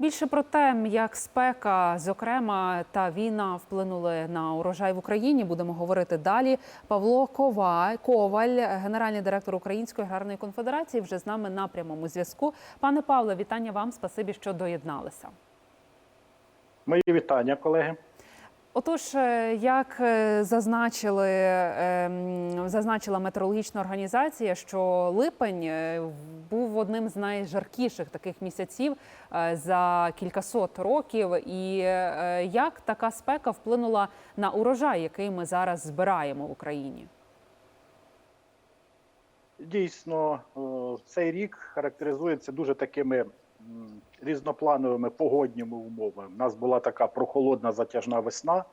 Більше про те, як спека, зокрема, та війна вплинули на урожай в Україні, будемо говорити далі. Павло Кова, Коваль, генеральний директор Української аграрної конфедерації, вже з нами на прямому зв'язку. Пане Павле, вітання вам. Спасибі, що доєдналися. Мої вітання, колеги. Отож, е, як е, зазначили, ем, зазначила метеорологічна організація, що липень е, був одним з найжаркіших таких місяців за кількасот років. І як така спека вплинула на урожай, який ми зараз збираємо в Україні? Дійсно, цей рік характеризується дуже такими різноплановими погодніми умовами. У нас була така прохолодна затяжна весна,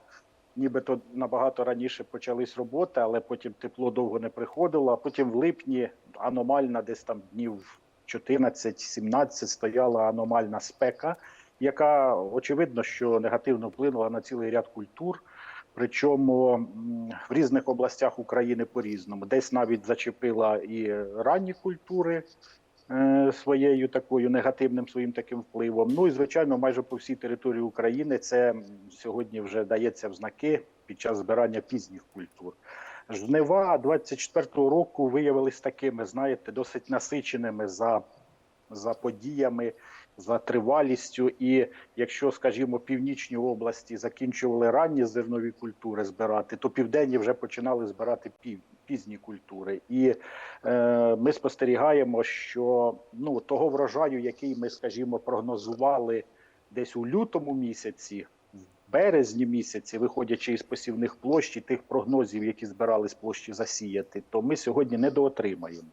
нібито набагато раніше почались роботи, але потім тепло довго не приходило. А потім в липні аномальна, десь там днів 14-17 стояла аномальна спека, яка очевидно, що негативно вплинула на цілий ряд культур. Причому в різних областях України по-різному. Десь навіть зачепила і ранні культури своєю такою негативним своїм таким впливом. Ну і звичайно, майже по всій території України це сьогодні вже дається в знаки під час збирання пізніх культур. Жнива 24-го року виявились такими, знаєте, досить насиченими за, за подіями за тривалістю. І якщо, скажімо, північні області закінчували ранні зернові культури збирати, то південні вже починали збирати пів, пізні культури. І е, ми спостерігаємо, що ну того врожаю, який ми, скажімо, прогнозували десь у лютому місяці. в Березні місяці, виходячи із посівних площ і тих прогнозів, які збирались площі засіяти, то ми сьогодні недоотримаємо.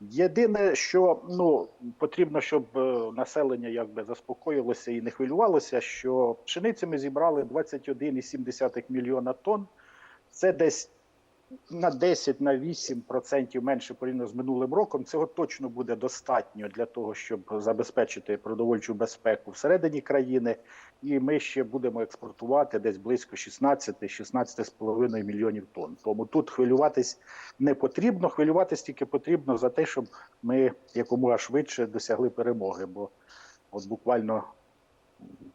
Єдине, що ну потрібно, щоб е, населення якби заспокоїлося і не хвилювалося, що пшениці ми зібрали 21,7 мільйона тонн. Це десь на 10 на 8% менше порівняно з минулим роком. Цього точно буде достатньо для того, щоб забезпечити продовольчу безпеку всередині країни. І ми ще будемо експортувати десь близько 16-16,5 мільйонів тонн. Тому тут хвилюватись не потрібно. Хвилюватись тільки потрібно за те, щоб ми якомога швидше досягли перемоги. Бо от буквально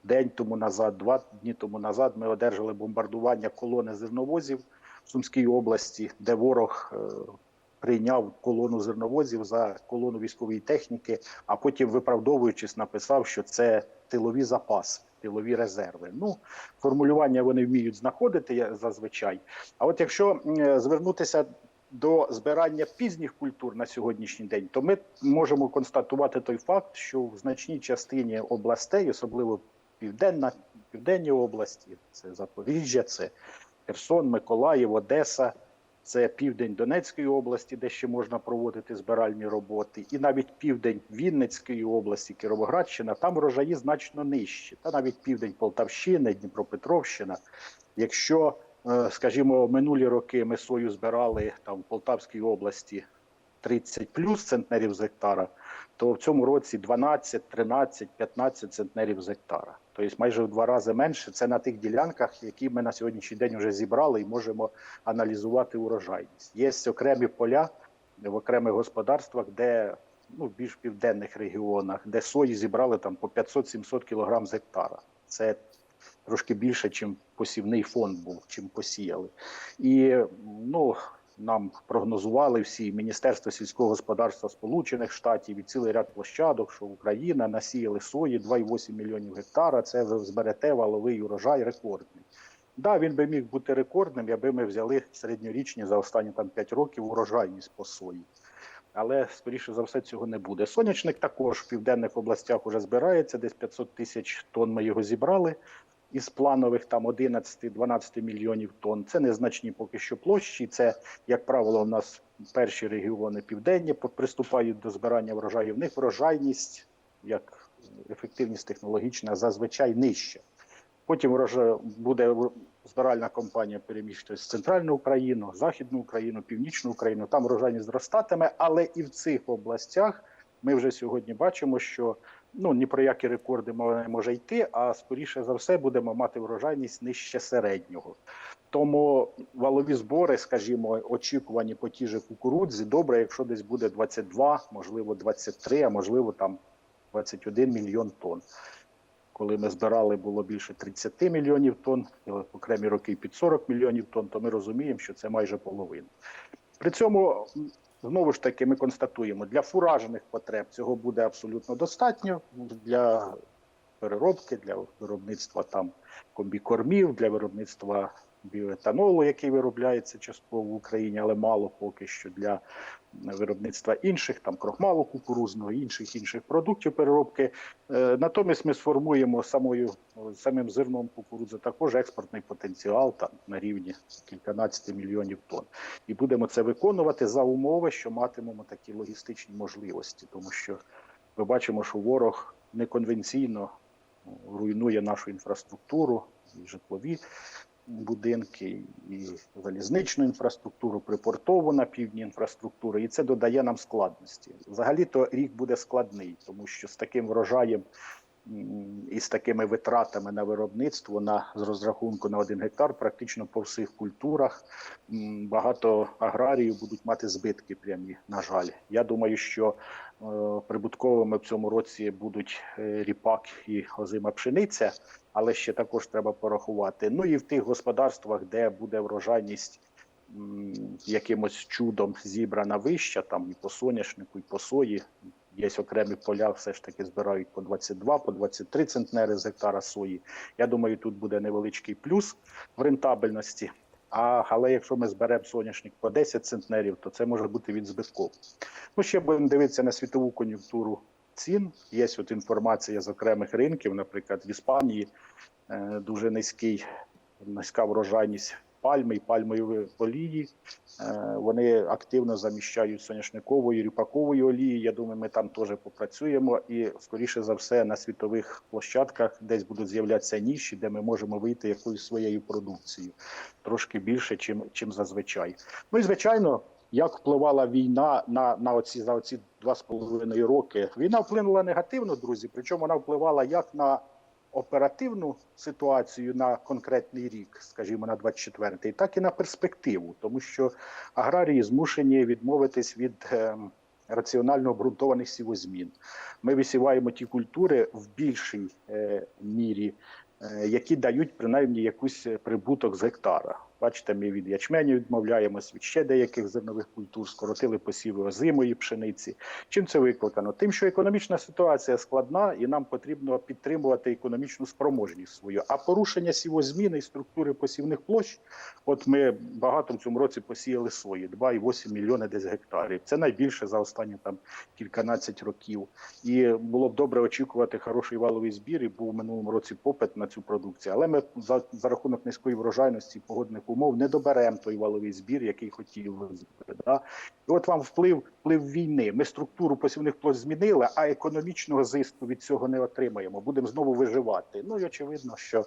день тому назад, два дні тому назад, ми одержали бомбардування колони зерновозів в Сумській області, де ворог. е, Прийняв колону зерновозів за колону військової техніки, а потім, виправдовуючись, написав, що це тилові запаси, тилові резерви. Ну, формулювання вони вміють знаходити зазвичай. А от якщо е, звернутися до збирання пізніх культур на сьогоднішній день, то ми можемо констатувати той факт, що в значній частині областей, особливо південна, південні області, це Запоріжжя, це Херсон, Миколаїв, Одеса. Це південь Донецької області, де ще можна проводити збиральні роботи, і навіть південь Вінницької області, Кіровоградщина, там врожаї значно нижчі. Та навіть південь Полтавщини, Дніпропетровщина. Якщо, е, скажімо, минулі роки ми сою збирали там в Полтавській області 30 плюс центнерів з гектара, то в цьому році 12, 13, 15 центнерів з гектара. Тобто майже в два рази менше. Це на тих ділянках, які ми на сьогоднішній день вже зібрали і можемо аналізувати урожайність. Є окремі поля в окремих господарствах, де ну, в більш південних регіонах, де сої зібрали там по 500-700 кг з гектара. Це трошки більше, чим посівний фонд був, чим посіяли. І ну, нам прогнозували всі Міністерство сільського господарства Сполучених Штатів і цілий ряд площадок, що Україна насіяли сої 2,8 мільйонів гектара. Це зберете валовий урожай рекордний. Да, він би міг бути рекордним, якби ми взяли середньорічні за останні там 5 років урожайність по сої. Але скоріше за все цього не буде. Сонячник також в південних областях уже збирається, десь 500 тисяч тонн ми його зібрали із планових там 11-12 мільйонів тонн. Це незначні поки що площі. Це, як правило, у нас перші регіони південні приступають до збирання врожаю. В них врожайність, як ефективність технологічна, зазвичай нижча. Потім буде збиральна компанія переміщуватися в центральну Україну, західну Україну, північну Україну. Там врожайність зростатиме, але і в цих областях ми вже сьогодні бачимо, що ну ні про які рекорди мова не може йти, а скоріше за все будемо мати врожайність нижче середнього. Тому валові збори, скажімо, очікувані по тій же кукурудзі, добре, якщо десь буде 22, можливо, 23, а можливо там 21 мільйон тонн. коли ми збирали, було більше 30 мільйонів тонн, і в окремі роки під 40 мільйонів тонн, то ми розуміємо, що це майже половина. При цьому знову ж таки ми констатуємо, для фуражних потреб цього буде абсолютно достатньо. Для переробки, для виробництва там комбікормів, для виробництва біоетанолу, який виробляється частково в Україні, але мало поки що для виробництва інших, там крохмалу кукурузного, інших інших продуктів переробки. Е, Натомість ми сформуємо самою самим зерном кукурудзи також експортний потенціал там на рівні кільканадцяти мільйонів тонн. І будемо це виконувати за умови, що матимемо такі логістичні можливості, тому що ми бачимо, що ворог неконвенційно ну, руйнує нашу інфраструктуру, і житлові будинки, і залізничну інфраструктуру, припортову на півдні інфраструктуру, і це додає нам складності. Взагалі-то рік буде складний, тому що з таким врожаєм і з такими витратами на виробництво на з розрахунку на один гектар, практично по всіх культурах багато аграріїв будуть мати збитки прямі. На жаль, я думаю, що е, прибутковими в цьому році будуть е, ріпак і озима пшениця, але ще також треба порахувати. Ну і в тих господарствах, де буде врожайність якимось чудом зібрана вища, там і по соняшнику, і по сої. Є окремі поля, все ж таки збирають по 22, по 23 центнери з гектара сої. Я думаю, тут буде невеличкий плюс в рентабельності. А, але якщо ми зберемо соняшник по 10 центнерів, то це може бути від збитково. Ну, ще будемо дивитися на світову кон'юнктуру цін. Є от інформація з окремих ринків, наприклад, в Іспанії е, дуже низький, низька врожайність пальми і пальмової олії. Е, Вони активно заміщають соняшниковою, ріпаковою олії. Я думаю, ми там теж попрацюємо. І, скоріше за все, на світових площадках десь будуть з'являтися ніші, де ми можемо вийти якоюсь своєю продукцією трошки більше, чим, чим зазвичай. Ну і звичайно, як впливала війна на, на оці за оці два з половиною роки. Війна вплинула негативно, друзі. Причому вона впливала як на оперативну ситуацію на конкретний рік, скажімо, на 24-й, так і на перспективу, тому що аграрії змушені відмовитись від. ем, Раціонально обґрунтованих сівозмін. Ми висіваємо ті культури в більшій е, мірі, е, які дають принаймні якийсь прибуток з гектара. Бачите, ми від ячменю відмовляємось від ще деяких зернових культур, скоротили посіви озимої пшениці. Чим це викликано? Тим, що економічна ситуація складна, і нам потрібно підтримувати економічну спроможність свою. А порушення сівозміни і структури посівних площ, от ми багато в цьому році посіяли сої, 2,8 мільйони десь гектарів. Це найбільше за останні там кільканадцять років. І було б добре очікувати хороший валовий збір. І був в минулому році попит на цю продукцію. Але ми за, за рахунок низької врожайності погодних умов не доберемо той валовий збір, який хотіли. Да? І от вам вплив вплив війни. Ми структуру посівних площ змінили, а економічного зиску від цього не отримаємо. Будемо знову виживати. Ну і очевидно, що.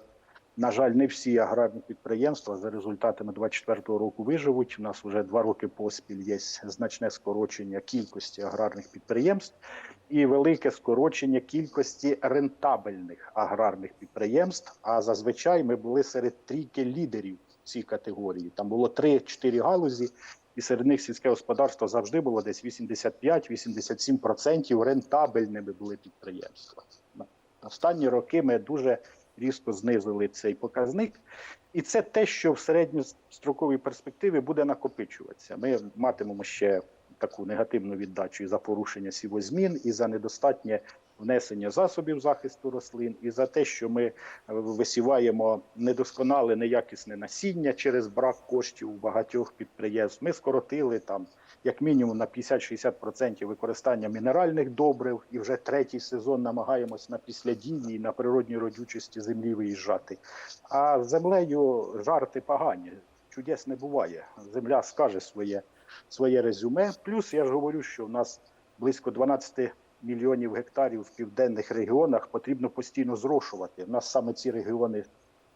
На жаль, не всі аграрні підприємства за результатами 2024 року виживуть. У нас вже два роки поспіль є значне скорочення кількості аграрних підприємств і велике скорочення кількості рентабельних аграрних підприємств. А зазвичай ми були серед трійки лідерів цій категорії. Там було 3-4 галузі, і серед них сільське господарство завжди було десь 85-87% рентабельними були підприємства. Останні роки ми дуже різко знизили цей показник, і це те, що в середньостроковій перспективі буде накопичуватися. Ми матимемо ще таку негативну віддачу і за порушення сівозмін, і за недостатнє внесення засобів захисту рослин, і за те, що ми е, висіваємо недосконале, неякісне насіння через брак коштів у багатьох підприємств. Ми скоротили там як мінімум на 50-60% використання мінеральних добрив, і вже третій сезон намагаємось на післядії на природній родючості землі виїжджати. А землею жарти погані. Чудес не буває. Земля скаже своє, своє резюме. Плюс я ж говорю, що в нас близько 12 мільйонів гектарів в південних регіонах потрібно постійно зрошувати. У нас саме ці регіони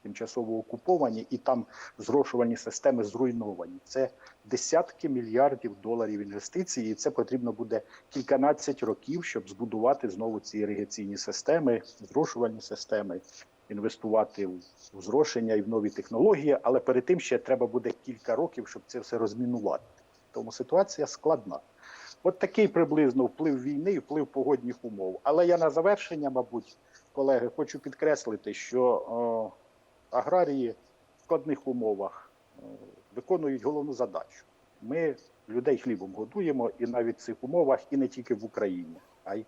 тимчасово окуповані, і там зрошувальні системи зруйновані. Це десятки мільярдів доларів інвестицій, і це потрібно буде кільканадцять років, щоб збудувати знову ці іригаційні системи, зрошувальні системи. Інвестувати в зрошення і в нові технології, але перед тим ще треба буде кілька років, щоб це все розмінувати. Тому ситуація складна. От такий приблизно вплив війни і вплив погодних умов. Але я на завершення, мабуть, колеги, хочу підкреслити, що о, аграрії в складних умовах е, виконують головну задачу. Ми людей хлібом годуємо і навіть в цих умовах, і не тільки в Україні, а й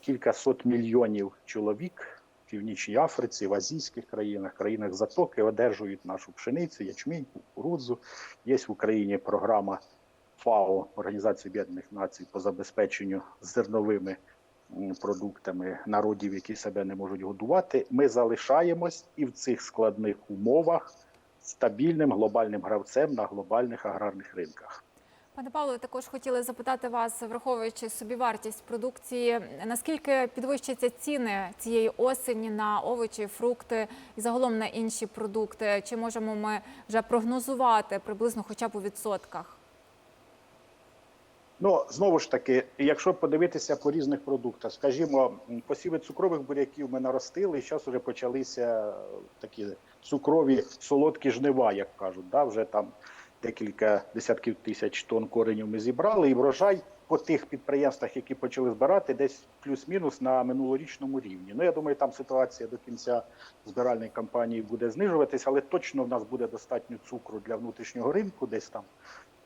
кілька сот мільйонів чоловік в Північній Африці, в азійських країнах, країнах Затоки одержують нашу пшеницю, ячмінь, кукурудзу. Є в Україні програма ФАО Організації Об'єднаних Націй по забезпеченню зерновими продуктами народів, які себе не можуть годувати. Ми залишаємось і в цих складних умовах стабільним глобальним гравцем на глобальних аграрних ринках. Пане Павло, також хотіли запитати вас, враховуючи собівартість продукції, наскільки підвищаться ціни цієї осені на овочі, фрукти і загалом на інші продукти? Чи можемо ми вже прогнозувати приблизно хоча б у відсотках? Ну знову ж таки, якщо подивитися по різних продуктах, скажімо, посіви цукрових буряків ми наростили, і зараз вже почалися е, такі цукрові солодкі жнива, як кажуть. Да? Вже там декілька десятків тисяч тонн коренів ми зібрали, і врожай по тих підприємствах, які почали збирати, десь плюс-мінус на минулорічному рівні. Ну я думаю, там ситуація до кінця збиральної кампанії буде знижуватися, але точно в нас буде достатньо цукру для внутрішнього ринку, десь там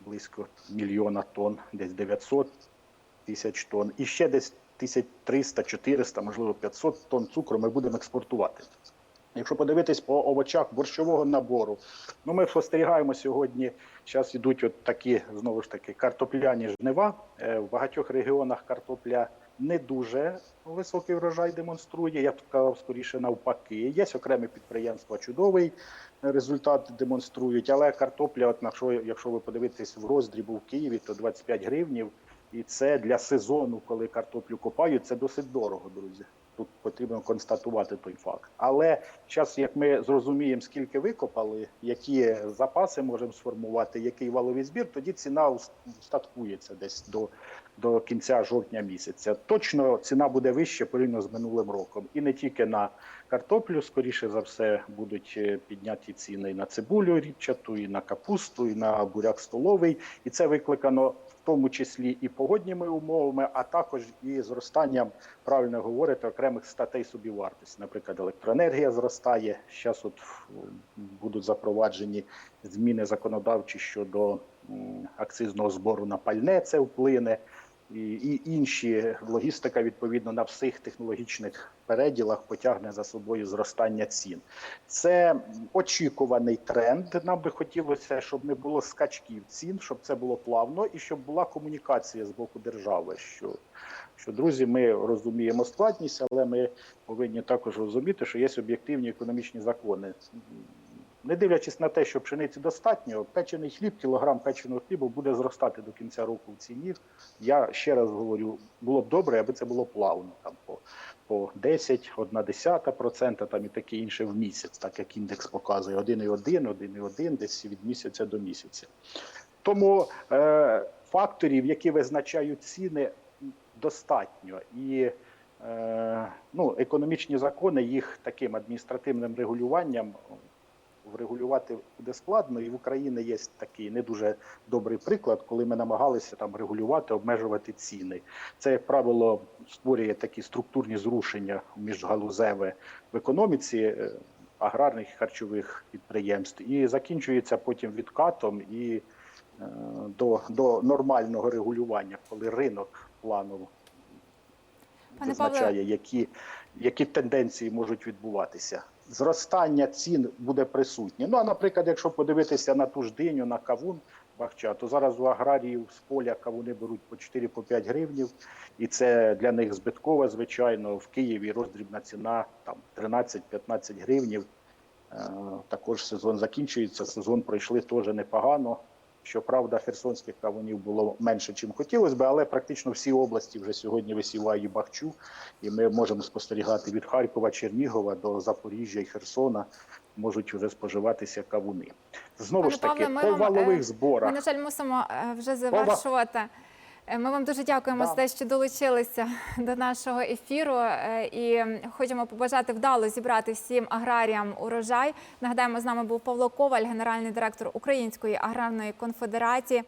близько мільйона тонн, десь 900 тисяч тонн. І ще десь 1300, 400, можливо 500 тонн цукру ми будемо експортувати. Якщо подивитись по овочах борщового набору, ну ми спостерігаємо сьогодні. Зараз йдуть от такі знову ж таки картопляні жнива. Е, В багатьох регіонах картопля не дуже високий врожай демонструє. Я б сказав, скоріше навпаки. Є окремі підприємства, чудовий результат демонструють. Але картопля, от якщо, якщо ви подивитесь в роздрібу в Києві, то 25 гривнів. І це для сезону, коли картоплю копають, це досить дорого, друзі. Тут потрібно констатувати той факт. Але зараз, як ми зрозуміємо, скільки викопали, які запаси можемо сформувати, який валовий збір, тоді ціна ус- устаткується десь до, до кінця жовтня місяця. Точно ціна буде вища порівняно з минулим роком. І не тільки на картоплю, скоріше за все, будуть е, підняті ціни і на цибулю ріпчату, і на капусту, і на буряк столовий. І це викликано тому числі і погодніми умовами, а також і зростанням, правильно говорити, окремих статей собівартості. Наприклад, електроенергія зростає. Зараз от будуть запроваджені зміни законодавчі щодо акцизного збору на пальне. Це вплине. І, інші логістика відповідно на всіх технологічних переділах потягне за собою зростання цін. Це очікуваний тренд. Нам би хотілося, щоб не було скачків цін, щоб це було плавно і щоб була комунікація з боку держави. Що, що друзі, ми розуміємо складність, але ми повинні також розуміти, що є об'єктивні економічні закони. Не дивлячись на те, що пшениці достатньо, печений хліб, кілограм печеного хлібу буде зростати до кінця року в ціні. Я ще раз говорю, було б добре, аби це було плавно, там по, по 10, 1 десята процента, там і таке інше в місяць, так як індекс показує 1,1, 1,1, десь від місяця до місяця. Тому е, факторів, які визначають ціни, достатньо. І е, ну, економічні закони їх таким адміністративним регулюванням врегулювати буде складно, і в Україні є такий не дуже добрий приклад, коли ми намагалися там регулювати, обмежувати ціни. Це, як правило, створює такі структурні зрушення міжгалузеве в економіці е, аграрних і харчових підприємств, і закінчується потім відкатом і е, до, до нормального регулювання, коли ринок планово визначає, які, які тенденції можуть відбуватися. Зростання цін буде присутнє. Ну а наприклад, якщо подивитися на ту ж диню, на кавун бахча, то зараз у аграріїв з поля кавуни беруть по 4-5 гривнів, і це для них збитково, звичайно. В Києві роздрібна ціна там 13-15 гривнів. Е, Також сезон закінчується. Сезон пройшли теж непогано. Щоправда, херсонських кавунів було менше, чим хотілося би, але практично всі області вже сьогодні висівають бахчу, і ми можемо спостерігати від Харкова, Чернігова до Запоріжжя і Херсона можуть вже споживатися кавуни. Знову Пане ж таки, Павле, по валових е, зборах. Ми, на жаль, мусимо е, вже завершувати. Е, Ми вам дуже дякуємо Да. за те, що долучилися до нашого ефіру е, і хочемо побажати вдало зібрати всім аграріям урожай. Нагадаємо, з нами був Павло Коваль, генеральний директор Української аграрної конфедерації.